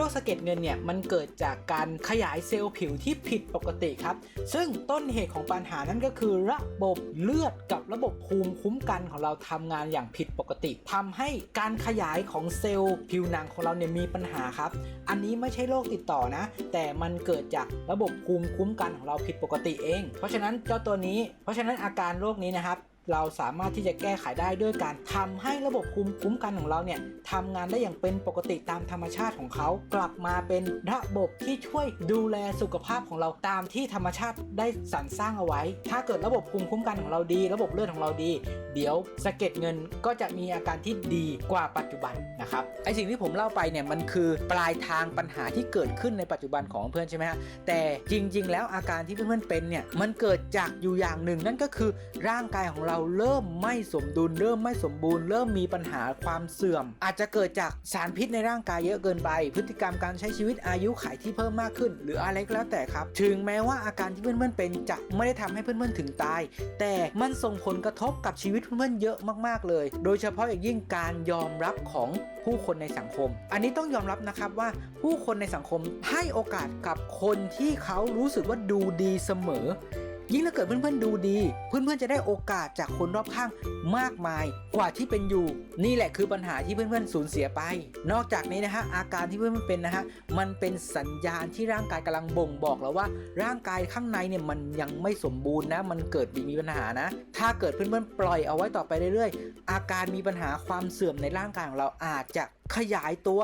โรคสะเก็ดเงินเนี่ยมันเกิดจากการขยายเซลล์ผิวที่ผิดปกติครับ ซึ่งต้นเหตุของปัญหานั้นก็คือระบบเลือดกับระบบภูมิคุ้มกันของเราทำงานอย่างผิดปกติทำให้การขยายของเซลล์ผิวหนังของเราเนี่ยมีปัญหาครับ อันนี้ไม่ใช่โรคติดต่อนะ แต่มันเกิดจากระบบภูมิคุ้มกันของเราผิดปกติเอง เพราะฉะนั้นเจ้าตัวนี้ เพราะฉะนั้นอาการโรคนี้นะครับ เราสามารถที่จะแก้ไขได้ด้วยการทำให้ระบบภูมิคุ้มกันของเราเนี่ยทำงานได้อย่างเป็นปกติตามธรรมชาติของเขา กลับมาเป็นระบบที่ช่วยดูแลสุขภาพของเราตามที่ธรรมชาติได้สรรสร้างเอาไว้ ถ้าเกิดระบบภูมิคุ้มกันของเราดี ระบบเลือดของเราดี เดี๋ยวสะเก็ดเงินก็จะมีอาการที่ดีกว่าปัจจุบันนะครับไอสิ่งที่ผมเล่าไปเนี่ยมันคือปลายทางปัญหาที่เกิดขึ้นในปัจจุบันของเพื่อนใช่ไหมฮะแต่จริง ๆ แล้วอาการที่เพื่อนๆเป็นเนี่ยมันเกิดจากอยู่อย่างหนึ่งนั่นก็คือร่างกายของเราเริ่มไม่สมดุล เริ่มไม่สมบูรณ์ เริ่มมีปัญหาความเสื่อม อาจจะเกิดจากสารพิษในร่างกายเยอะเกินไป พฤติกรรมการใช้ชีวิตอายุขัยที่เพิ่มมากขึ้น หรืออะไรก็แล้วแต่ครับ ถึงแม้ว่าอาการที่เพื่อนๆเป็นจะไม่ได้ทำให้เพื่อนๆถึงตาย แต่มันส่งผลกระทบกับชีวิตเพื่อนๆเยอะมากๆเลย โดยเฉพาะอย่างยิ่งการยอมรับของผู้คนในสังคม อันนี้ต้องยอมรับนะครับว่าผู้คนในสังคมให้โอกาสกับคนที่เขารู้สึกว่าดูดีเสมอ ยิ่งถ้าเกิดเพื่อนๆดูดี เพื่อนๆจะได้โอกาสจากคนรอบข้างมากมายกว่าที่เป็นอยู่ นี่แหละคือปัญหาที่เพื่อนๆสูญเสียไป นอกจากนี้นะฮะอาการที่เพื่อนๆเป็นนะฮะมันเป็นสัญญาณที่ร่างกายกำลังบ่งบอกแล้วว่า ร่างกายข้างในเนี่ยมันยังไม่สมบูรณ์นะ มันเกิดมีปัญหานะ ถ้าเกิดเพื่อนๆปล่อยเอาไว้ต่อไปเรื่อยๆ อาการมีปัญหาความเสื่อมในร่างกายของเราอาจจะ ขยายตัว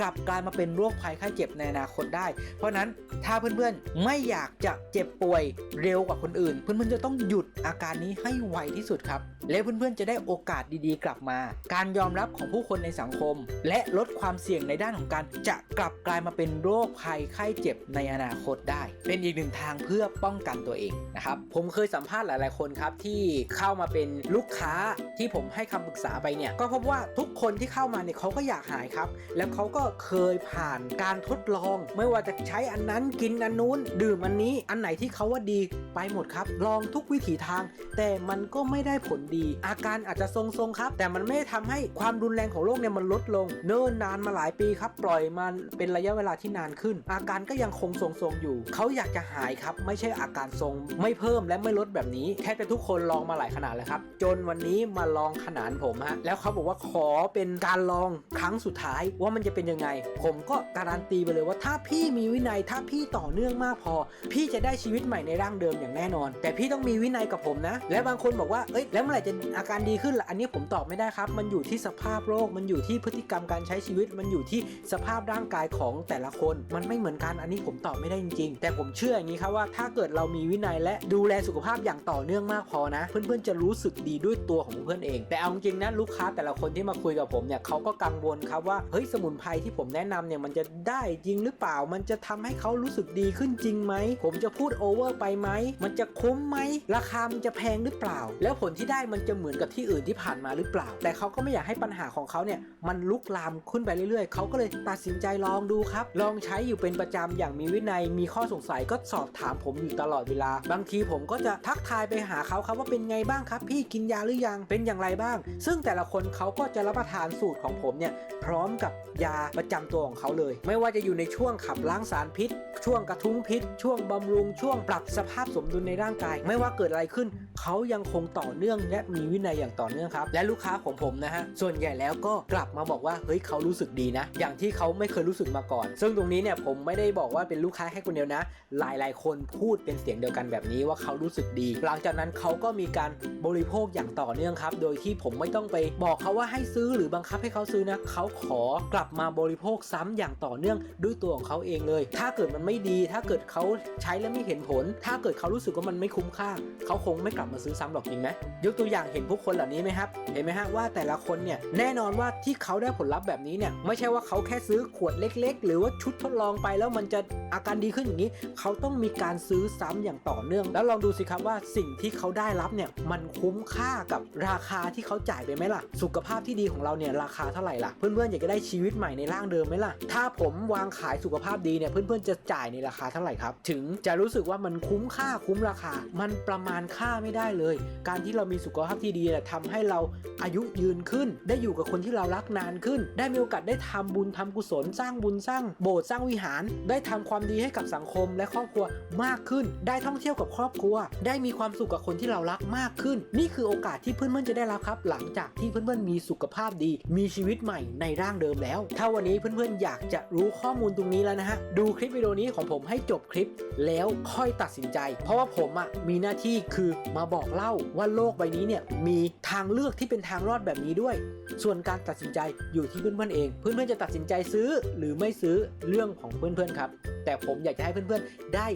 กลับกลายมาเป็นโรคภัยไข้เจ็บในอนาคตได้ เพราะนั้นถ้าเพื่อนๆไม่อยากจะเจ็บป่วยเร็วกว่าคนอื่น เพื่อนๆจะต้องหยุดอาการนี้ให้ไวที่สุดครับ และเพื่อนๆจะได้โอกาสดีๆ กลับมา การยอมรับของผู้คนในสังคม และลดความเสี่ยงในด้านของการจะกลับกลายมาเป็นโรคภัยไข้เจ็บในอนาคตได้ เป็นอีกหนึ่งทางเพื่อป้องกันตัวเองนะครับผมเคยสัมภาษณ์หลายๆคนครับที่เข้ามาเป็นลูกค้าที่ผมให้คำปรึกษาไปเนี่ยก็พบว่าทุกคนที่เข้ามาเนี่ยเขาก็อยากหายครับ แล้วเขาก็เคยผ่านการทดลอง ไม่ว่าจะใช้อันนั้นกินอันนู้น ดื่มอันนี้อันไหนที่เขาว่าดีไปหมดครับ ลองทุกวิถีทาง แต่มันก็ไม่ได้ผลดี อาการอาจจะทรงๆครับ แต่มันไม่ได้ทำให้ความรุนแรงของโรคเนี่ยมันลดลง เนิ่นนานมาหลายปีครับ ปล่อยมาเป็นระยะเวลาที่นานขึ้น อาการก็ยังคงทรงๆอยู่ เขาอยากจะหายครับ ไม่ใช่อาการทรง ไม่เพิ่มและไม่ลดแบบนี้แทบจะทุกคนลองมาหลายขนาดแล้วครับ จนวันนี้มาลองขนานผมฮะแล้วเขาบอกว่าขอเป็นการลองครั้งสุดท้ายว่ามันจะเป็นยังไง ผมก็การันตีไปเลยว่าถ้าพี่มีวินัยถ้าพี่ต่อเนื่องมากพอ พี่จะได้ชีวิตใหม่ในร่างเดิมอย่างแน่นอน แต่พี่ต้องมีวินัยกับผมนะ และบางคนบอกว่าเอ้ยแล้วเมื่อไหร่จะอาการดีขึ้นล่ะอันนี้ผมตอบไม่ได้ครับ มันอยู่ที่สภาพโรคมันอยู่ที่พฤติกรรมการใช้ชีวิตมันอยู่ที่สภาพร่างกายของแต่ละคน มันไม่เหมือนกันอันนี้ผมตอบไม่ได้จริงๆ แต่ผมเชื่ออย่างนี้ครับว่าถ้าเกิดเรามีวินัยและดูแลสุขภาพอย่างต่อเนื่องมากพอนะ เพื่อนๆจะรู้สึกดีด้วยตัวของเพื่อนเอง แต่เอาจริงๆนะลูกค้าแต่ละคนที่มาคุยกับผมเนี่ยเขาก็กังวลครับว่าเฮ้ยสมุนไพรที่ผมแนะนำเนี่ยมันจะได้จริงหรือเปล่า มันจะทำให้เขารู้สึกดีขึ้นจริงไหม ผมจะพูดโอเวอร์ไปไหม มันจะคุ้มไหม ราคามันจะแพงหรือเปล่า แล้วผลที่ได้มันจะเหมือนกับที่อื่นที่ผ่านมาหรือเปล่า แต่เขาก็ไม่อยากให้ปัญหาของเขาเนี่ยมันลุกลามขึ้นไปเรื่อยๆ เขาก็เลยตัดสินใจลองดูครับ ลองใช้อยู่เป็นประจำอย่างมีวินัย มีข้อสงสัยก็สอบถามผมอยู่ตลอดเวลา บางทีผมก็จะทักทายไปหาเขาครับว่าเป็นไงบ้างครับ พี่กินยาหรือยัง เป็นอย่างไรบ้าง ซึ่งแต่ละคนเขาก็จะรับประทานสูตรของผมเนี่ยพร้อมกับยาประจำตัวของเขาเลย ไม่ว่าจะอยู่ในช่วงขับล้างสารพิษ ช่วงกระทุ้งพิษ ช่วงบำรุง ช่วงปรับสภาพสมดุลในร่างกาย ไม่ว่าเกิดอะไรขึ้น เขายังคงต่อเนื่องและมีวินัยอย่างต่อเนื่องครับ และลูกค้าของผมนะฮะ ส่วนใหญ่แล้วก็กลับมาบอกว่า เฮ้ยเขารู้สึกดีนะ อย่างที่เขาไม่เคยรู้สึกมาก่อน ซึ่งตรงนี้เนี่ยผมไม่ได้บอกว่าเป็นลูกค้าแค่คนเดียวนะ หลายๆ คนพูดเป็นเสียงเดียวกันแบบนี้ว่าเขารู้สึกดี หลังจากนั้นเขาก็มีการบริโภคอย่างต่อเนื่องครับ โดยที่ผมไม่ต้องไปบอกเขาว่าให้ซื้อหรือบังคับให้เขาซื้อนะเขาขอกลับมาบริโภคซ้ำอย่างต่อเนื่องด้วยตัวของเขาเองเลย ถ้าเกิดมันไม่ดี ถ้าเกิดเขาใช้แล้วไม่เห็นผล ถ้าเกิดเขารู้สึกว่ามันไม่คุ้มค่า เขาคงไม่กลับมาซื้อซ้ำหรอกจริงไหมยกตัวอย่างเห็นพวกคนเหล่านี้ไหมครับ เห็นไหมฮะว่าแต่ละคนเนี่ยแน่นอนว่าที่เขาได้ผลลัพธ์แบบนี้เนี่ยไม่ใช่ว่าเขาแค่ซื้อขวดเล็ก ๆ หรือว่าชุดทดลองไปแล้วมันจะอาการดีขึ้นอย่างนี้ เขาต้องมีการซื้อซ้ำอย่างต่อเนื่อง แล้วลองดูสิครับว่าสิ่งที่เขาได้รับเนี่ยมันคุ้มค่ากับราคาที่เขาจ่ายไปไหมล่ะ สุขภาพที่ดีของเราเนี่ยราคาเท่าไหร่ล่ะเพื่อนๆอยากจะได้ชีวิตใหม่ในร่างเดิมไหมล่ะ ถ้าผมวางขายสุขภาพดีเนี่ยเพื่อนๆจะจ่ายในราคาเท่าไหร่ครับ ถึงจะรู้สึกว่ามันคุ้มค่าคุ้มราคา มันประมาณค่าไม่ได้เลย การที่เรามีสุขภาพที่ดีเนี่ยทำให้เราอายุยืนขึ้น ได้อยู่กับคนที่เรารักนานขึ้น ได้มีโอกาสได้ทำบุญทำกุศลสร้างบุญสร้างโบสถ์สร้างวิหาร ได้ทำความดีให้กับสังคมและครอบครัวมากขึ้น ได้ท่องเที่ยวกับครอบครัว ได้มีความสุขกับคนที่เรารักมากขึ้น นี่คือโอกาสที่เพื่อนๆจะได้รับครับ หลังจากที่เพื่อนๆมีสุขภาพดี มีชีวิตใหม่ในร่างเดิมแล้ว ถ้าวันนี้เพื่อนๆ อยากจะรู้ข้อมูลตรงนี้แล้วนะฮะ ดูคลิปวิดีโอนี้ของผมให้จบคลิปแล้วค่อยตัดสินใจ เพราะว่าผมอะมีหน้าที่คือมาบอกเล่าว่าโลกใบนี้เนี่ยมีทางเลือกที่เป็นทางรอดแบบนี้ด้วย ส่วนการตัดสินใจอยู่ที่เพื่อนๆเอง เพื่อนๆจะตัดสินใจซื้อหรือไม่ซื้อเรื่องของเพื่อนๆครับ แต่ผมอยากจะให้เพื่อนๆได้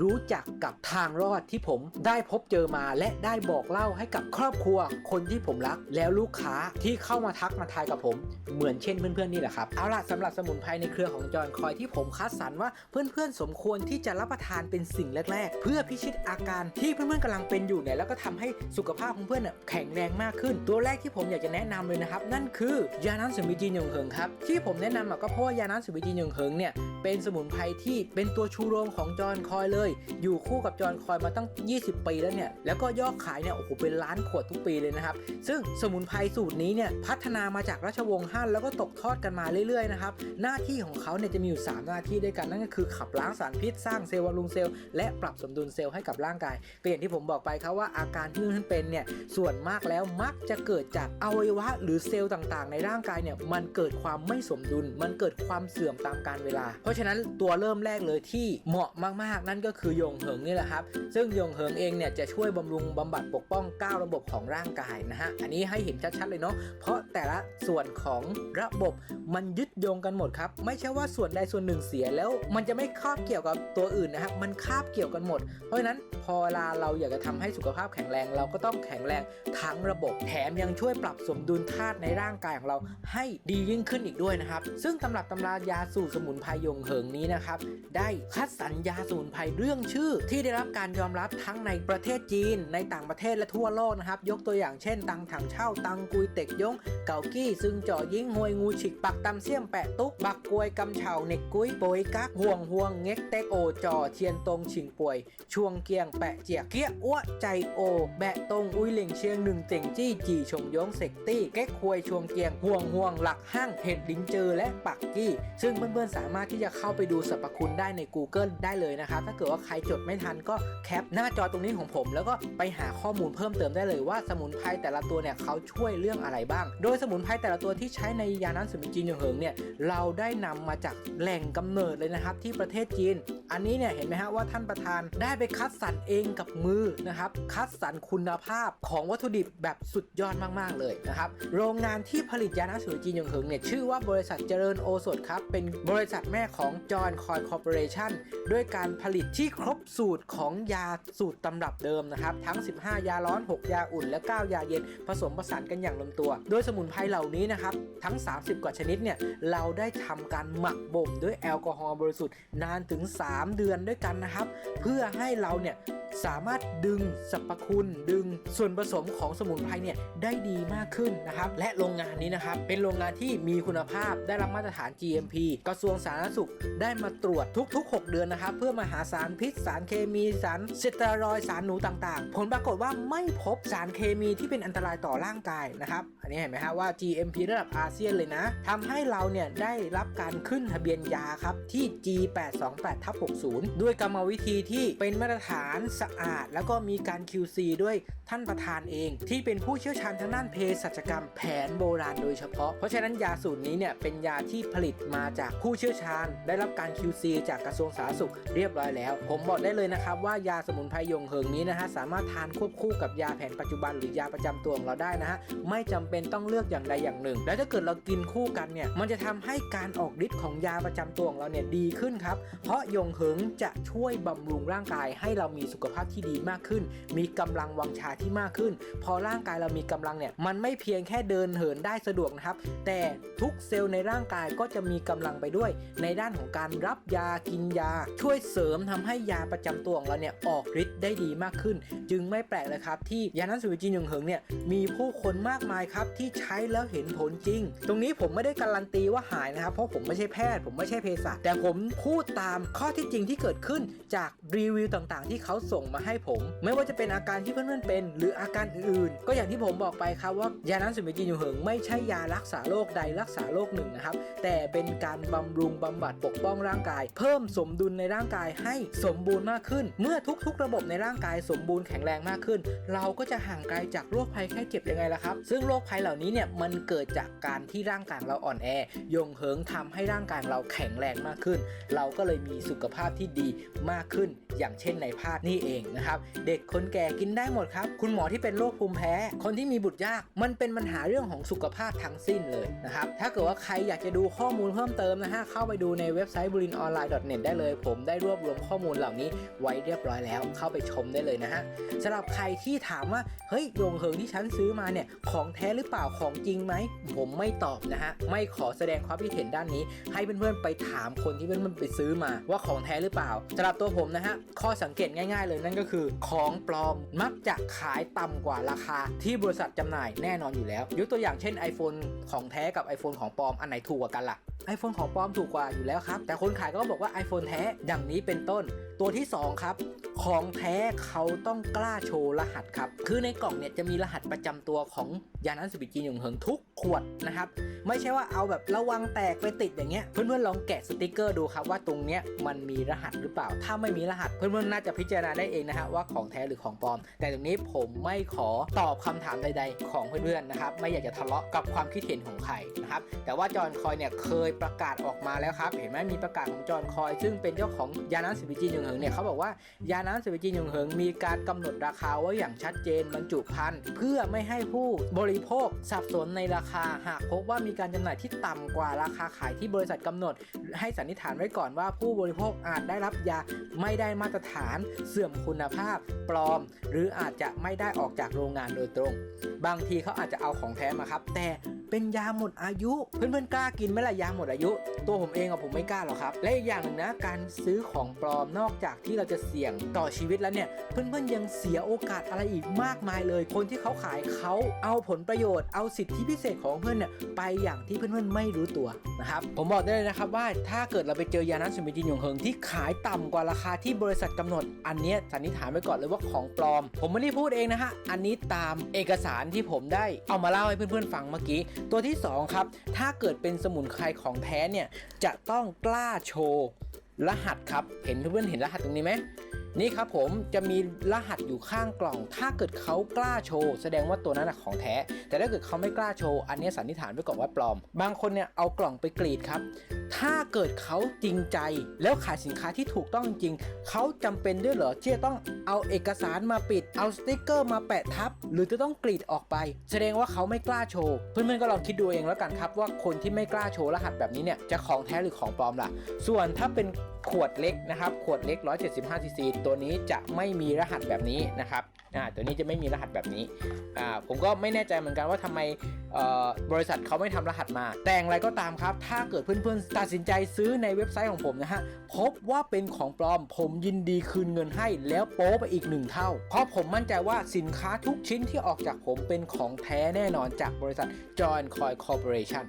รู้จักกับทางรอดที่ผมได้พบเจอมาและได้บอกเล่าให้กับครอบครัวคนที่ผมรัก แล้วลูกค้าที่เข้ามาทักมาทายกับผมเหมือนเช่นเพื่อนๆนี่แหละครับเอาล่ะสำหรับสมุนไพรในเครือของจอนคอยที่ผมคัดสรรว่าเพื่อนๆสมควรที่จะรับประทานเป็นสิ่งแรก ๆ เพื่อพิชิตอาการที่เพื่อนๆกำลังเป็นอยู่เนี่ยแล้วก็ทำให้สุขภาพของเพื่อนเนี่ยแข็งแรงมากขึ้น ตัวแรกที่ผมอยากจะแนะนำเลยนะครับ นั่นคือยาน้ำสมิจีนยงเหิงครับที่ผมแนะนำก็เพราะว่ายาน้ำสมิจีนยงเหิงเนี่ย เป็นสมุนไพรที่เป็นตัวชูโรงของจอห์นคอยเลย อยู่คู่กับจอห์นคอยมาตั้ง 20 ปีแล้วเนี่ย แล้วก็ยอดขายเนี่ยโอ้โหเป็นล้านขวดทุกปีเลยนะครับ ซึ่งสมุนไพรสูตรนี้เนี่ยพัฒนามาจากราชวงศ์ฮั่นแล้วก็ตกทอดกันมาเรื่อยๆนะครับ หน้าที่ของเขาเนี่ยจะมีอยู่ 3 หน้าที่ด้วยกันนั่นก็คือขับล้างสารพิษสร้างเซลล์บำรุงเซลล์และปรับสมดุลเซลล์ให้กับร่างกายก็อย่างที่ผมบอกไปครับว่าอาการที่ท่านเป็นเนี่ยส่วนมากแล้วมักจะเกิดจากอวัยวะ หรือเซลล์ต่างๆ ในร่างกายเนี่ยมันเกิดความไม่สมดุล มันเกิดความเสื่อมตามกาลเวลาเพราะราะฉะนั้นตัวเริ่มแรกเลยที่เหมาะมากๆ นั่นก็คือยงเหิงนี่แหละครับ ซึ่งยงเหิงเองเนี่ยจะช่วยบำรุงบำบัดปกป้อง 9 ระบบของร่างกายนะฮะ อันนี้ให้เห็นชัดๆเลยเนาะ เพราะแต่ละส่วนของระบบมันยึดโยงกันหมดครับ ไม่ใช่ว่าส่วนใดส่วนหนึ่งเสียแล้ว มันจะไม่คาบเกี่ยวกับตัวอื่นนะครับมันคาบเกี่ยวกันหมด เพราะฉะนั้นพอเวลาเราอยากจะทำให้สุขภาพแข็งแรง เราก็ต้องแข็งแรงทั้งระบบแถมยังช่วยปรับสมดุลธาตุในร่างกายของเราให้ดียิ่งขึ้นอีกด้วยนะครับ ซึ่งตำรับตำรายาสูตรสมุนไพรยงเหิงนี้นะครับ ได้คัดสรรยาสมุนไพรเรื่องชื่อ ที่ได้รับการยอมรับทั้งในประเทศจีน ในต่างประเทศและทั่วโลกนะครับ ยกตัวอย่างเช่น ตังถังเช่า ตังกุยเต็กยง เกากี้ ซึ่งจ่อยิงหวยงูฉิก ปักตำเสี่ยมแปะตุกบักกวยกำเฉาเน็กกุ้ยโปยกักห่วงห่วงเง็กเต็กโอจอเทียนตรงฉิงป่วยช่วงเกียงแปะเจียกเกี้ยอ้วใจโอ แบะตรงอุ้ยเหล่งเชียงหนึ่งเต่งจี้จีชงยงเซกตี้เก๊กควยช่วงเกียงห่วงห่วงหลักห้างเห็ดลิงเจอและปักกี้ ซึ่งเพื่อนๆสามารถที่จะเข้าไปดูสรรพคุณได้ใน Google ได้เลยนะครับ ถ้าเกิดว่าใครจดไม่ทันก็แคปหน้าจอตรงนี้ของผม แล้วก็ไปหาข้อมูลเพิ่มเติมได้เลยว่าสมุนไพรแต่ละตัวเนี่ยเขาช่วยเรื่องอะไรบ้าง โดยสมุนไพรแต่ละตัวที่ใช้ในยาน้ำสมุนจีนยงเหิงเนี่ยเราได้นำมาจากแหล่งกำเนิดเลยนะครับที่ประเทศจีน อันนี้เนี่ยเห็นไหมฮะว่าท่านประธานได้ไปคัดสรรเองกับมือนะครับคัดสรรคุณภาพของวัตถุดิบแบบสุดยอดมากๆเลยนะครับโรงงานที่ผลิตยาน้ำสมุนจีนยงเหิงเนี่ยชื่อว่าบริษัทเจริญโอสถครับเป็นบริษัทแม่ของของจอห์นคอยคอร์ปอเรชันด้วยการผลิตที่ครบสูตรของยาสูตรตำรับเดิมนะครับทั้ง 15 ยาร้อน 6 ยาอุ่น และ 9 ยาเย็น ผสมผสานกันอย่างลงตัว โดยสมุนไพรเหล่านี้นะครับทั้ง 30 กว่าชนิดเนี่ยเราได้ทำการหมักบ่มด้วยแอลกอฮอล์บริสุทธิ์นานถึง 3 เดือนด้วยกันนะครับ เพื่อให้เราเนี่ยสามารถดึงสรรพคุณดึงส่วนผสมของสมุนไพรเนี่ยได้ดีมากขึ้นนะครับ และโรงงานนี้นะครับ เป็นโรงงานที่มีคุณภาพได้รับมาตรฐาน GMP กระทรวงสาธารณสุขได้มาตรวจทุก ๆ 6 เดือนนะครับ เพื่อมาหาสารพิษ สารเคมีสารสเตียรอยสารหนูต่างๆ ผลปรากฏว่าไม่พบสารเคมีที่เป็นอันตรายต่อร่างกายนะครับอันนี้เห็นไหมฮะว่า GMP ระดับอาเซียนเลยนะทำให้เราเนี่ยได้รับการขึ้นทะเบียนยาครับที่ G828 ทับ60 ด้วยกรรมวิธีที่เป็นมาตรฐานสะอาด แล้วก็มีการ QC ด้วย ท่านประธานเอง ที่เป็นผู้เชี่ยวชาญทางด้านเภสัชกรรมแผนโบราณโดยเฉพาะ เพราะฉะนั้นยาสูตรนี้เนี่ยเป็นยาที่ผลิตมาจากผู้เชี่ยวชาญ ได้รับการ QC จากกระทรวงสาธารณสุขเรียบร้อยแล้ว ผมบอกได้เลยนะครับว่ายาสมุนไพรยงเหิงนี้นะฮะสามารถทานควบคู่กับยาแผนปัจจุบันหรือยาประจำตัวของเราได้นะฮะไม่จำเป็นต้องเลือกอย่างใดอย่างหนึ่ง แล้วถ้าเกิดเรากินคู่กันเนี่ยมันจะทำให้การออกฤทธิ์ของยาประจำตัวของเราเนี่ยดีขึ้นครับเพราะยงเหิงจะช่วยบำรุงร่างกายให้เรามีสุขภาพที่ดีมากขึ้น มีกำลังวังชาที่มากขึ้น พอร่างกายเรามีกำลังเนี่ยมันไม่เพียงแค่เดินเหินได้สะดวกนะครับ แต่ทุกเซลล์ในร่างกายก็จะมีกำลังไปด้วย ในด้านของการรับยากินยา ช่วยเสริมทำให้ยาประจำตัวของเราเนี่ยออกฤทธิ์ได้ดีมากขึ้น จึงไม่แปลกเลยครับ ที่ยานั้นสุวิจินยงเหิงเนี่ยมีผู้คนมากมายครับที่ใช้แล้วเห็นผลจริง ตรงนี้ผมไม่ได้การันตีว่าหายนะครับเพราะผมไม่ใช่แพทย์ ผมไม่ใช่เภสัชแต่ผมพูดตามข้อที่จริงที่เกิดขึ้นจากรีวิวต่างๆ ที่เขาส่งมาให้ผม ไม่ว่าจะเป็นอาการที่เพื่อนๆเป็นเป็นหรืออาการอื่นๆ ก็อย่างที่ผมบอกไปครับว่ายาน้ำสมุนไพรจีนอยู่เหิงไม่ใช่ยารักษาโรคใดรักษาโรคหนึ่งนะครับ แต่เป็นการบำรุงบำบัดปกป้องร่างกาย เพิ่มสมดุลในร่างกายให้สมบูรณ์มากขึ้น เมื่อทุกๆ ระบบในร่างกายสมบูรณ์แข็งแรงมากขึ้น เราก็จะห่างไกลจากโรคภัยแค่เจ็บยังไงล่ะครับ ซึ่งโรคภัยเหล่านี้เนี่ยมันเกิดจากการที่ร่างกายเราอ่อนแอยงเหิงทำให้ร่างกายเราแข็งแรงมากขึ้น เราก็เลยมีสุขภาพที่ดีมากขึ้น อย่างเช่นในภาพนี่เองนะครับ เด็กคนแก่กินได้หมดครับคุณหมอที่เป็นโรคภูมิแพ้ คนที่มีบุตรยาก มันเป็นปัญหาเรื่องของสุขภาพทั้งสิ้นเลยนะครับ ถ้าเกิดว่าใครอยากจะดูข้อมูลเพิ่มเติมนะฮะ เข้าไปดูในเว็บไซต์ b u r i n o n l i n e n e t ได้เลย ผมได้รวบรวมข้อมูลเหล่านี้ไว้เรียบร้อยแล้ว เข้าไปชมได้เลยนะฮะสำหรับใครที่ถามว่า เฮ้ยโยงเหิงที่ฉันซื้อมาเนี่ย ของแท้หรือเปล่า ของจริงไหม ผมไม่ตอบนะฮะ ไม่ขอแสดงความคิดเห็นด้านนี้ ให้เพื่อนๆไปถามคนที่เพื่อนๆไปซื้อมาว่าของแท้หรือเปล่าสำหรับตัวผมนะฮะ ข้อสังเกตง่าย ๆ เลยนั่นก็คือ ของปลอมมักจะขขายต่ำกว่าราคาที่บริษัทจำหน่ายแน่นอนอยู่แล้ว ยกตัวอย่างเช่น iPhone ของแท้กับ iPhone ของปลอมอันไหนถูกกว่ากันล่ะ iPhone ของปลอมถูกกว่าอยู่แล้วครับ แต่คนขายก็บอกว่า iPhone แท้อย่างนี้เป็นต้น ตัวที่ 2 ครับของแท้เขาต้องกล้าโชว์รหัสครับ คือในกล่องเนี่ยจะมีรหัสประจำตัวของยานันสุบิจีนหยงเหิงทุกขวดนะครับ ไม่ใช่ว่าเอาแบบระวังแตกไปติดอย่างเงี้ย เพื่อนๆลองแกะสติกเกอร์ดูครับว่าตรงเนี้ยมันมีรหัสหรือเปล่า ถ้าไม่มีรหัสเพื่อนๆน่าจะพิจารณาได้เองนะฮะว่าของแท้หรือของปลอม แต่ตรงนี้ผผมไม่ขอตอบคำถามใด ๆ ของเพื่อนๆนะครับไม่อยากจะทะเลาะกับความคิดเห็นของใครนะครับแต่ว่าจอห์นคอยเนี่ยเคยประกาศออกมาแล้วครับ เห็นไหมมีประกาศของจอห์นคอย ซึ่งเป็นเจ้าของยาน้ำสิบจีนยงเหิงเนี่ยเขาบอกว่ายาน้ำสิบจีนยงเหิงมีการกำหนดราคาไว้อย่างชัดเจนบรรจุภัณฑ์เพื่อไม่ให้ผู้บริโภคสับสนในราคาหากพบว่ามีการจำหน่ายที่ต่ำกว่าราคาขายที่บริษัทกำหนด ให้สันนิษฐานไว้ก่อนว่าผู้บริโภคอาจได้รับยาไม่ได้มาตรฐานเสื่อมคุณภาพปลอม หรืออาจจะไม่ได้ออกจากโรงงานโดยตรง บางทีเขาอาจจะเอาของแท้มาครับ แต่ เป็นยาหมดอายุ เพื่อนๆกล้ากินไหมล่ะยาหมดอายุ ตัวผมเองอะผมไม่กล้าหรอกครับ และอีกอย่างหนึ่งนะการซื้อของปลอมนอกจากที่เราจะเสี่ยงต่อชีวิตแล้วเนี่ย เพื่อนๆยังเสียโอกาสอะไรอีกมากมายเลย คนที่เขาขายเขาเอาผลประโยชน์เอาสิทธิพิเศษของเพื่อนเนี่ยไปอย่างที่เพื่อนๆไม่รู้ตัวนะครับผมบอกได้เลยนะครับว่าถ้าเกิดเราไปเจอยานั้นสมิจินยงเฮิงที่ขายต่ำกว่าราคาที่บริษัทกำหนด อันนี้สันนิษฐานไว้ก่อนเลยว่าของปลอม ผมไม่ได้พูดเองนะฮะอันนี้ตามเอกสารที่ผมได้เอามาเล่าให้เพื่อนๆฟังเมื่อกี้ตัวที่สองครับ ถ้าเกิดเป็นสมุนไพรของแท้เนี่ย จะต้องกล้าโชว์รหัสครับ เห็นเพื่อนๆเห็นรหัสตรงนี้ไหม นี่ครับผมจะมีรหัสอยู่ข้างกล่อง ถ้าเกิดเขากล้าโชว์แสดงว่าตัวนั้นนของแท้ แต่ถ้าเกิดเขาไม่กล้าโชว์อันนี้สันนิษฐานไว้ก่อนว่าปลอม บางคนเนี่ยเอากล่องไปกรีดครับ ถ้าเกิดเขาจริงใจแล้วขายสินค้าที่ถูกต้องจริง เขาจำเป็นด้วยเหรอที่จะต้องเอาเอกสารมาปิด เอาสติกเกอร์มาแปะทับ หรือจะต้องกรีดออกไป แสดงว่าเขาไม่กล้าโชว์ เพื่อนๆก็ลองคิดดูเองแล้วกันครับว่าคนที่ไม่กล้าโชว์รหัสแบบนี้เนี่ยจะของแท้หรือของปลอมล่ะ ส่วนถ้าเป็น ขวดเล็กนะครับขวดเล็ก 175 ซีซีตัวนี้จะไม่มีรหัสแบบนี้นะครับอ่าตัวนี้จะไม่มีรหัสแบบนี้อ่าผมก็ไม่แน่ใจเหมือนกันว่าทำไมบริษัทเขาไม่ทำรหัสมา แต่อย่างไรก็ตามครับ ถ้าเกิดเพื่อนๆตัดสินใจซื้อในเว็บไซต์ของผมนะฮะพบว่าเป็นของปลอม ผมยินดีคืนเงินให้แล้วโป๊ไปอีกหนึ่งเท่า เพราะผมมั่นใจว่าสินค้าทุกชิ้นที่ออกจากผมเป็นของแท้แน่นอนจากบริษัท Join Coin Corporation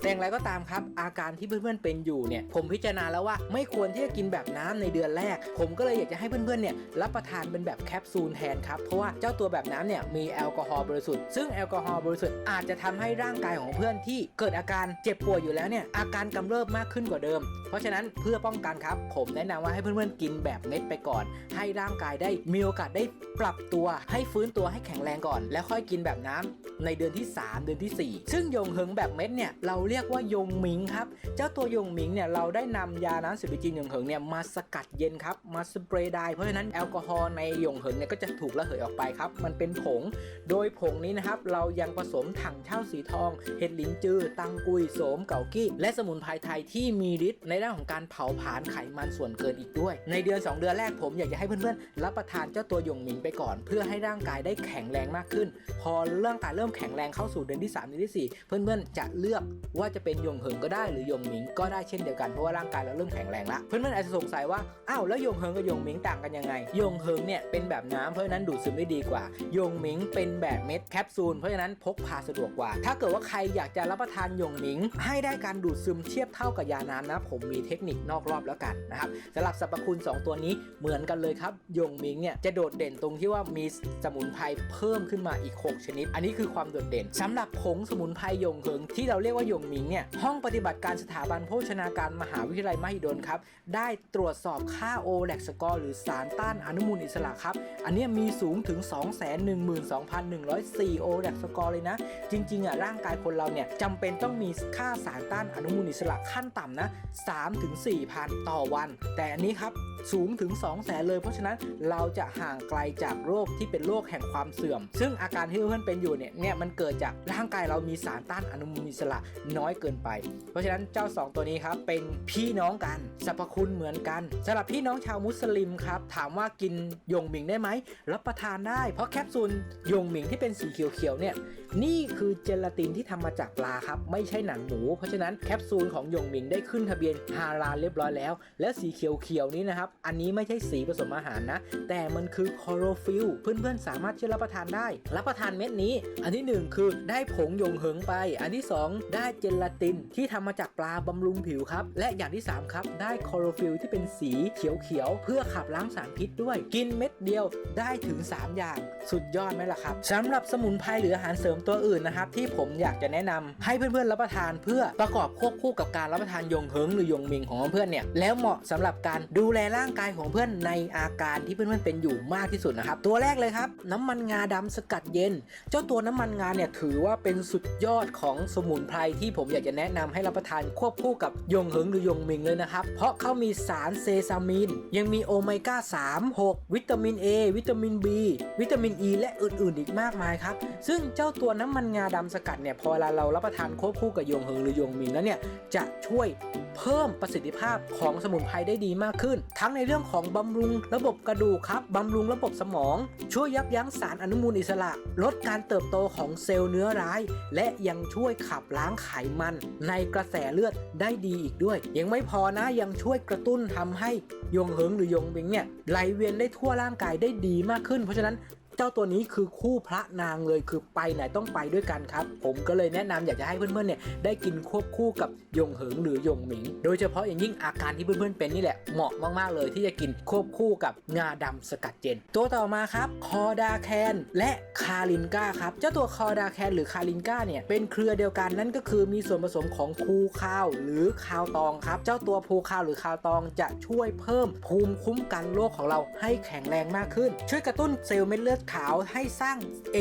แต่อย่างไรก็ตามครับ อาการที่เพื่อนๆเป็นอยู่เนี่ย ผมพิจารณาแล้วว่าไม่ควรที่จะกินแบบน้ำในเดือนแรก ผมก็เลยอยากจะให้เพื่อนๆเนี่ยรับประทานเป็นแบบแคปซูลแทนครับ เพราะว่าเจ้าตัวแบบน้ำเนี่ยมีแอลกอฮอล์บริสุทธิ์ ซึ่งแอลกอฮอล์บริสุทธิ์อาจจะทำให้ร่างกายของเพื่อนที่เกิดอาการเจ็บป่วยอยู่แล้วเนี่ยอาการกำเริบมากขึ้นกว่าเดิม เพราะฉะนั้นเพื่อป้องกันครับ ผมแนะนำว่าให้เพื่อนๆกินแบบเม็ดไปก่อน ให้ร่างกายได้มีโอกาสได้ปรับตัว ให้ฟื้นตัวให้แข็งแรงก่อน แล้วค่อยกินแบบน้ำในเดือนที่ 3 เดือนทีสี่4 ซึ่งยงเหิงแบบเม็ดเนี่ยเราเรียกว่ายงหมิงครับ เจ้าตัวยงหมิงเนี่ยเราได้นำยาน้ำสิบจีนยงเหิงเนี่ยมาสกัดเย็นครับมาสเปรย์ไดร์เพราะฉะนั้นแอลกอฮอล์ในยงเหิงเนี่ยก็จะถูกระเหยออกไปครับมันเป็นผง โดยผงนี้นะครับเรายังผสมถังเช่าสีทอง เห็ดหลินจือ ตังกุยโสมเก่ากี้ และสมุนไพรไทยที่มีฤทธิ์ในด้านของการเผาผลาญไขมันส่วนเกินอีกด้วย ในเดือน 2 เดือนแรกผมอยากจะให้เพื่อนๆ รับประทานเจ้าตัวยงหมิงไปก่อน เพื่อให้ร่างกายได้แข็งแรงมากขึ้น พอร่างกายเริ่มแข็งแรงเข้าสู่เดือนที่3เดือนที่ 4 เพื่อนๆจะเลือกว่าจะเป็นยงเหิงก็ได้หรือยงหมิงก็ได้เช่นเดียวกันเพราะว่าร่างกายเราเริ่มแข็งแรงละเพื่อนๆอาจจะสงสัยว่าอ้าวแล้วยงเหิงกับยงหมิงต่างกันยังไง ยงเหิงเนี่ยเป็นแบบน้ำเพราะฉะนั้นดูดซึมได้ดีกว่ายงหมิงเป็นแบบเม็ดแคปซูลเพราะฉะนั้นพกพาสะดวกกว่า ถ้าเกิดว่าใครอยากจะรับประทานยงหมิง ให้ได้การดูดซึมเทียบเท่ากับยาน้ำนะ ผมมีเทคนิคนอกรอบแล้วกันนะครับสำหรับสรรพคุณ 2 ตัวนี้เหมือนกันเลยครับยงหมิงเนี่ยจะโดดเด่นตรงที่ว่ามีสมุนไพรเพิ่มขึ้นมาอีก 6 ชนิด อันนี้คือความโดดเด่นสำหรับผงสมุนไพรยงเหิงที่เราเรียกว่ายงมิงเนี่ยห้องปฏิบัติการสถาบันโภชนาการมหาวิทยาลัยมหิดลครับได้ตรวจสอบค่าโอแลกสกอร์หรือสารต้านอนุมูลอิสระครับ อันนี้มีสูงถึง 212,104โอแลกสกอร์เลยนะ จริงๆอะร่างกายคนเราเนี่ยจำเป็นต้องมีค่าสารต้านอนุมูลอิสระขั้นต่ำนะ3ถึง4,000 ต่อวัน แต่อันนี้ครับสูงถึง 2 0 0แสนเลย เพราะฉะนั้นเราจะห่างไกลจากโรคที่เป็นโรคแห่งความเสื่อม ซึ่งอาการที่เพื่อนเป็นอยู่เนี่ยเนี่ยมันเกิดจากร่างกายเรามีสารต้านอนุมูลอิสระน้อยเกินไป เพราะฉะนั้นเจ้า 2 ตัวนี้ครับเป็นพี่น้องกันสรรพคุณเหมือนกันสำหรับพี่น้องชาวมุสลิมครับถามว่ากินยงหมิงได้ไหมรับประทานได้ เพราะแคปซูลยงหมิงที่เป็นสีเขียวๆเนี่ย นี่คือเจลาตินที่ทำมาจากปลาครับ ไม่ใช่หนังหมู เพราะฉะนั้นแคปซูลของยงหมิงได้ขึ้นทะเบียนฮาลาลเรียบร้อยแล้ว และสีเขียวๆนี้นะครับ อันนี้ไม่ใช่สีผสมอาหารนะ แต่มันคือคอโรฟิลเพื่อนๆ สามารถที่จะรับประทานได้ รับประทานเม็ดนี้ อันที่หนึ่งคือได้ผงยงเหิงไป อันที่สองได้เจลาตินที่ทำมาจากปลาบำรุงผิวครับ และอย่างที่สามครับ ได้คอโรฟิลที่เป็นสีเขียวๆเพื่อขับล้างสารพิษด้วย กินเม็ดเดียวได้ถึง 3 อย่าง สุดยอดไหมล่ะครับสำหรับสมุนไพรหรืออาหารเสริมตัวอื่นนะครับที่ผมอยากจะแนะนำให้เพื่อนๆรับประทานเพื่อประกอบควบคู่กับการรับประทานยงเหิงหรือยงมิงของเพื่อนเนี่ยแล้วเหมาะสำหรับการดูแลร่างกายของเพื่อนในอาการที่เพื่อนๆเป็นอยู่มากที่สุดนะครับตัวแรกเลยครับ น้ำมันงาดำสกัดเย็น เจ้าตัวน้ำมันงาเนี่ยถือว่าเป็นสุดยอดของสมุนไพรที่ผมอยากจะแนะนำให้รับประทานควบคู่กับยงเหิงหรือยงมิงเลยนะครับเพราะเขามีสารเซซามิน ยังมีโอเมก้า3 6 วิตามิน A วิตามิน B วิตามิน E และอื่นๆ อีกมากมายครับ ซึ่งเจ้าตัวน้ำมันงาดำสกัดเนี่ยพอเวลาเรารับประทานควบคู่กับโยงเหิงหรือโยงมิงแล้วเนี่ยจะช่วยเพิ่มประสิทธิภาพของสมุนไพรได้ดีมากขึ้น ทั้งในเรื่องของบำรุงระบบกระดูกครับบำรุงระบบสมอง ช่วยยับยั้งสารอนุมูลอิสระ ลดการเติบโตของเซลล์เนื้อร้าย และยังช่วยขับล้างไขมันในกระแสเลือดได้ดีอีกด้วย ยังไม่พอนะยังช่วยกระตุ้นทำให้ยงเหิงหรือยงบิงเนี่ยไหลเวียนได้ทั่วร่างกายได้ดีมากขึ้น เพราะฉะนั้น เจ้าตัวนี้คือคู่พระนางเลยคือไปไหนต้องไปด้วยกันครับ ผมก็เลยแนะนำอยากจะให้เพื่อนๆเนี่ยได้กินควบคู่กับยงเหิงหรือยงหมิง โดยเฉพาะอย่างยิ่งอาการที่เพื่อนๆเป็นนี่แหละเหมาะมากๆเลยที่จะกินควบคู่กับงาดำสกัดเย็น ตัวต่อมาครับคอดาแคนและคาลินก้าครับเจ้าตัวคอดาแคนหรือคาลินก้าเนี่ยเป็นเครือเดียวกันนั่นก็คือมีส่วนผสมของภูคาวหรือคาวตองครับ เจ้าตัวภูคาวหรือคาวตองจะช่วยเพิ่มภูมิคุ้มกันโรคของเราให้แข็งแรงมากขึ้น ช่วยกระตุ้นเซลล์เม็ดเลือดขาวให้สร้าง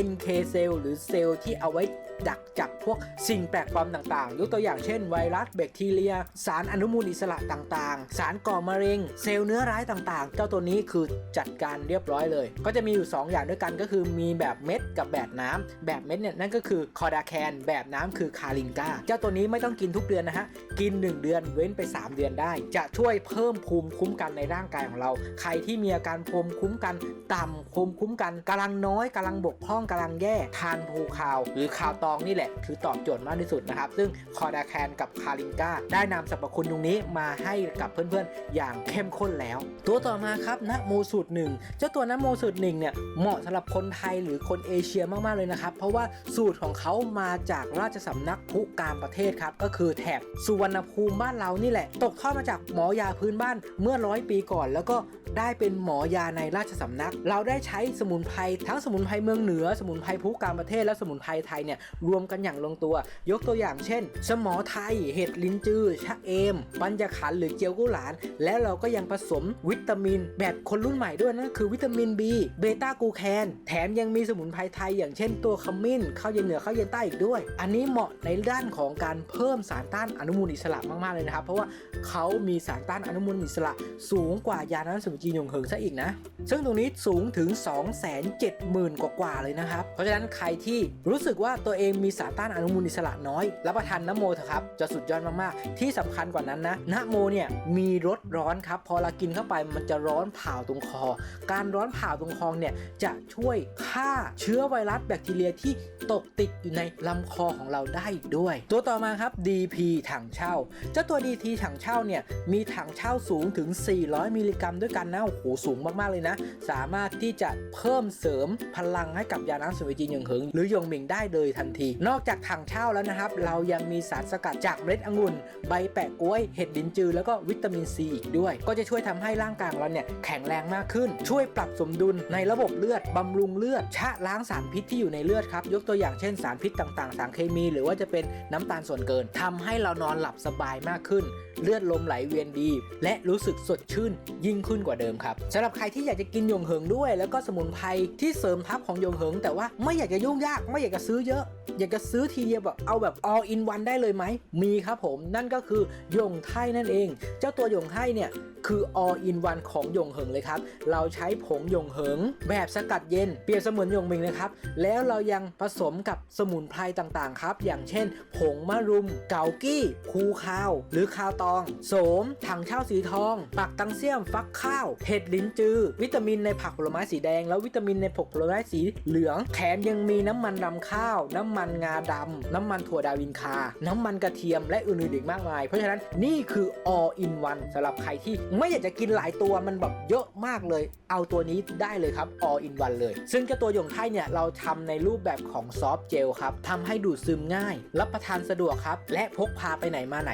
NK เซลล์หรือเซลล์ที่เอาไว้ดักจับพวกสิ่งแปลกปลอมต่างๆ ยกตัวอย่างเช่น ไวรัสแบคทีเรีย สารอนุมูลอิสระต่างๆ สารก่อมะเร็ง เซลล์เนื้อร้ายต่างๆ เจ้าตัวนี้คือจัดการเรียบร้อยเลย ก็จะมีอยู่ 2 อย่างด้วยกันก็คือมีแบบเม็ดกับแบบน้ำแบบเม็ดเนี่ยนั่นก็คือคอดาแคนแบบน้ำคือคาลินกาเจ้าตัวนี้ไม่ต้องกินทุกเดือนนะฮะ กิน 1 เดือนเว้นไป 3 เดือนได้ จะช่วยเพิ่มภูมิคุ้มกันในร่างกายของเรา ใครที่มีอาการภูมิคุ้มกัน ต่ำภูมิคุ้มกันกำลังน้อยกำลังบกพร่องกำลังแย่ทานภูคาว หรือคาวตองนี่แหละ คือตอบโจทย์มากที่สุดนะครับ ซึ่งคอดาแคนกับคาลินกาได้นำสรรพคุณตรงนี้มาให้กับเพื่อนๆ อย่างเข้มข้นแล้ว ตัวต่อมาครับนะโมสูตรหนึ่งเจ้าตัวนะโมสูตรหนึ่งเนี่ยเหมาะสำหรับคนไทยหรือคนเอเชียมากๆเลยนะครับ เพราะว่าสูตรของเขามาจากราชสำนักพุการประเทศครับก็คือแถบสุวรรณภูมิบ้านเรานี่แหละ ตกทอดมาจากหมอยาพื้นบ้านเมื่อร้อยปีก่อน แล้วก็ได้เป็นหมอยาในราชสำนัก เราได้ใช้สมุนไพรทั้งสมุนไพรเมืองเหนือ สมุนไพรพุการประเทศและสมุนไพรไทยเนี่ยรวมกันอย่างลงตัว ยกตัวอย่างเช่น สมอไทย เห็ดลิ้นจือชะเอม ปัญญาขันหรือเจียวกุหลาน และเราก็ยังผสมวิตามินแบบคนรุ่นใหม่ด้วยนั่นคือวิตามิน B เบต้ากูแคน แถมยังมีสมุนไพรไทย อย่างเช่นตัวขมิ้นข้าวเย็นเหนือข้าวเย็นใต้อีกด้วย อันนี้เหมาะในด้านของการเพิ่มสารต้านอนุมูลอิสระมากๆเลยนะครับ เพราะว่าเขามีสารต้านอนุมูลอิสระ สูงกว่ายาน้ำสมุนจีนยงเหิงซะอีกนะ ซึ่งตรงนี้สูงถึง2 7 0 0 0 0 กว่าๆเลยนะครับ เพราะฉะนั้นใครที่รู้สึกว่าตัวเองมีสารต้านอนุมูลอิสระน้อย รับประทานน้ำโมเถอะครับ จะสุดยอดมาก ๆ ที่สำคัญกว่านั้นนะน้ำโมเนี่ยมีรสร้อนครับ พอเรากินเข้าไปมันจะร้อนเผาตรงคอ การร้อนเผาตรงคอเนี่ยจะช่วยฆ่าเชื้อไวรัสแบคทีเรียที่ตกติดอยู่ในลำคอของเราได้ด้วย ตัวต่อมาครับ DP ถังเช่า เจ้าตัว DT ถังเช่าเนี่ยมีถังเช่าสูงถึง 400 มิลลิกรัมด้วยกันนะโอ้โหสูงมาก ๆ เลยนะ สามารถที่จะเพิ่มเสริมพลังให้กับยาน้ำสมุนไพรจีนยงเหิงหรือหยงหมิงได้เลยทันที นอกจากถังเช่าแล้วนะครับ เรายังมีสารสกัดจากเมล็ดองุ่น ใบแปะกล้วย เห็ดดินจือ แล้วก็วิตามินซีอีกด้วย ก็จะช่วยทำให้ร่างกายของเราเนี่ยแข็งแรงมากขึ้น ช่วยปรับสมดุลในระบบเลือดบำรุงเลือด ชะล้างสารพิษที่อยู่ในเลือดครับ ยกตัวอย่างเช่นสารพิษต่างๆ สารเคมี หรือว่าจะเป็นน้ำตาลส่วนเกินทำให้เรานอนหลับสบายมากขึ้นเลือดลมไหลเวียนดี และรู้สึกสดชื่นยิ่งขึ้นกว่าเดิมครับสำหรับใครที่อยากจะกินหยงเหิงด้วย แล้วก็สมุนไพรที่เสริมทัพของหยงเหิง แต่ว่าไม่อยากจะยุ่งยากไม่อยากจะซื้อเยอะ อยากจะซื้อทีเดียวแบบเอาแบบ all in one ได้เลยไหม มีครับผมนั่นก็คือหยงไทนั่นเอง เจ้าตัวหยงไทเนี่ยคือ all in one ของยงเหิงเลยครับ เราใช้ผงยงเหิง แบบสกัดเย็น เปรียบเสมือนยงมิงนะครับ แล้วเรายังผสมกับสมุนไพรต่างๆครับ อย่างเช่น ผงมะรุม เกากี้ คูคาว หรือคาวตอง โสม ถังเช่าสีทอง ปักตังเซียม ฟักข้าว เห็ดลิ้นจือ วิตามินในผักผลไม้สีแดง แล้ววิตามินในผกผลไม้สีเหลืองแถมยังมีน้ำมันรำข้าว น้ำมันงาดำน้ำมันถั่วดาวินคา น้ำมันกระเทียมและอื่นๆอีกมากมาย เพราะฉะนั้นนี่คือ all in one สำหรับใครที่ไม่อยากจะกินหลายตัวมันแบบเยอะมากเลย เอาตัวนี้ได้เลยครับ all in one เลย ซึ่งเจ้าตัวหยงไทเนี่ยเราทำในรูปแบบของซอฟต์เจลครับทำให้ดูดซึมง่าย รับประทานสะดวกครับ และพกพาไปไหนมาไหน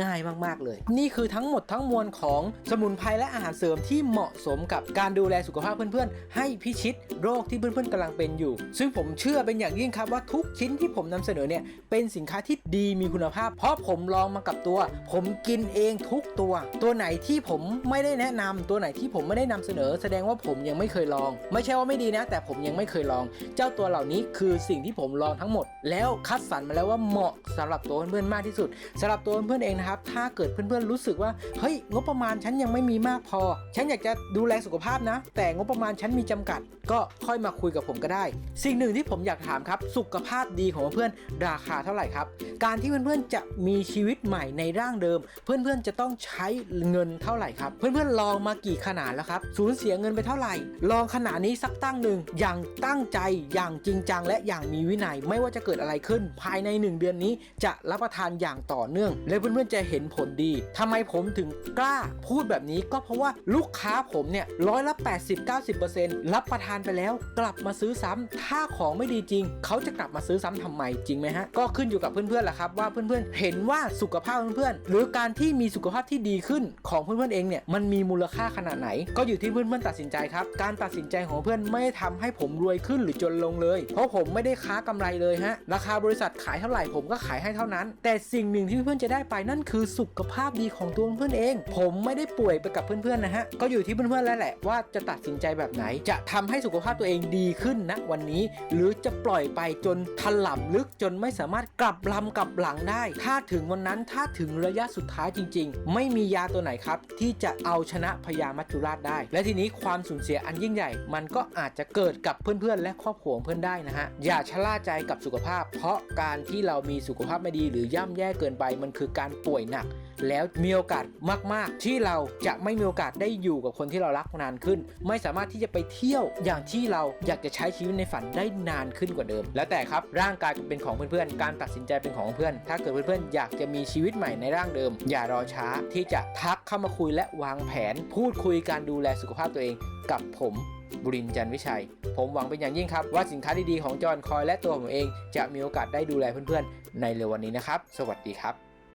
ง่ายมากๆเลย นี่คือทั้งหมดทั้งมวลของสมุนไพรและอาหารเสริมที่เหมาะสมกับการดูแลสุขภาพเพื่อนๆ ให้พิชิตโรคที่เพื่อนๆกำลังเป็นอยู่ ซึ่งผมเชื่อเป็นอย่างยิ่งครับว่าทุกชิ้นที่ผมนำเสนอเนี่ยเป็นสินค้าที่ดีมีคุณภาพ เพราะผมลองมากับตัว ผมกินเองทุกตัว ตัวไหนที่ผมไม่ได้แนะนำตัวไหนที่ผมไม่ได้นำเสนอ แสดงว่าผมยังไม่เคยลอง ไม่ใช่ว่าไม่ดีนะ แต่ผมยังไม่เคยลอง เจ้าตัวเหล่านี้คือสิ่งที่ผมลองทั้งหมด แล้วคัดสรรมาแล้วว่าเหมาะสำหรับตัวเพื่อนๆมากที่สุดสำหรับตัวเพื่อนๆเองนะครับถ้าเกิดเพื่อนๆรู้สึกว่าเฮ้ยงบประมาณฉันยังไม่มีมากพอ ฉันอยากจะดูแลสุขภาพนะ แต่งบประมาณฉันมีจำกัดก็ค่อยมาคุยกับผมก็ได้ สิ่งหนึ่งที่ผมอยากถามครับ สุขภาพดีของเพื่อนๆราคาเท่าไหร่ครับ การที่เพื่อนๆจะมีชีวิตใหม่ในร่างเดิม เพื่อนๆจะต้องใช้เงินเท่าไหร่ครับ เพื่อนๆลองมากี่ขนาดแล้วครับสูญเสียเงินไปเท่าไหร่ ลองขนาดนี้สักตั้งหนึ่งอย่างตั้งใจอย่างจริงจังและอย่างมีวินัยไม่ว่าจะเกิดอะไรขึ้น ภายใน 1 เดือนนี้จะรับประทานอย่างต่อเนื่อง และเพื่อนๆจะเห็นผลดีทำไมผมถึงกล้าพูดแบบนี้ก็เพราะว่าลูกค้าผมเนี่ยร้อยละ80-90%รับประทานไปแล้ว กลับมาซื้อซ้ำถ้าของไม่ดีจริง เขาจะกลับมาซื้อซ้ำทำไมจริงไหมฮะ ก็ขึ้นอยู่กับเพื่อนๆแหละครับว่าเพื่อนๆเห็นว่าสุขภาพเพื่อนๆหรือการที่มีสุขภาพที่ดีขึ้นของเพื่อนๆเองเนี่ยมันมีมูลค่าขนาดไหน ก็อยู่ที่เพื่อนๆตัดสินใจครับการตัดสินใจของเพื่อนไม่ได้ทำให้ผมรวยขึ้นหรือจนลงเลย เพราะผมไม่ได้ค้ากำไรเลยฮะราคาบริษัทขายเท่าไหร่ผมก็ขายให้เท่านั้น แต่สิ่งหนึ่งที่เพื่อนๆจะได้ไปนั่นคือสุขภาพดีของตัวเพื่อนเอง ผมไม่ได้ป่วยไปกับเพื่อนๆนะฮะก็อยู่ที่เพื่อนๆแล้วแหละว่าจะตัดสินใจแบบไหน จะทำให้สุขภาพตัวเองดีขึ้นนะวันนี้ หรือจะปล่อยไปจนถล่ำลึกจนไม่สามารถกลับลำกลับหลังได้ ถ้าถึงวันนั้นถ้าถึงระยะสุดท้ายจริง ๆ ไม่มียาตัวไหนครับ ที่จะเอาชนะพญามัจจุราชได้ และทีนี้ความสูญเสียอันยิ่งใหญ่ มันก็อาจจะเกิดกับเพื่อนๆ และครอบครัวเพื่อนได้นะฮะอย่าชะล่าใจกับสุขภาพ เพราะการที่เรามีสุขภาพไม่ดีหรือย่ำแย่เกินไปมันคือการป่วยหนักแล้วมีโอกาสมาก ๆ ที่เราจะไม่มีโอกาสได้อยู่กับคนที่เรารักนานขึ้น ไม่สามารถที่จะไปเที่ยวอย่างที่เราอยากจะใช้ชีวิตในฝันได้นานขึ้นกว่าเดิม แล้วแต่ครับร่างกายเป็นของเพื่อนๆ การตัดสินใจเป็นของเพื่อน ถ้าเกิดเพื่อนๆอยากจะมีชีวิตใหม่ในร่างเดิม อย่ารอช้าที่จะทักเข้ามาคุยและวางแผน พูดคุยการดูแลสุขภาพตัวเองกับผมบุรินทร์จันวิชัย ผมหวังเป็นอย่างยิ่งครับ ว่าสินค้าดีๆของจอห์นคอยและตัวผมเอง จะมีโอกาสได้ดูแลเพื่อนๆ ในเร็ววันนี้นะครับ สวัสดีครับ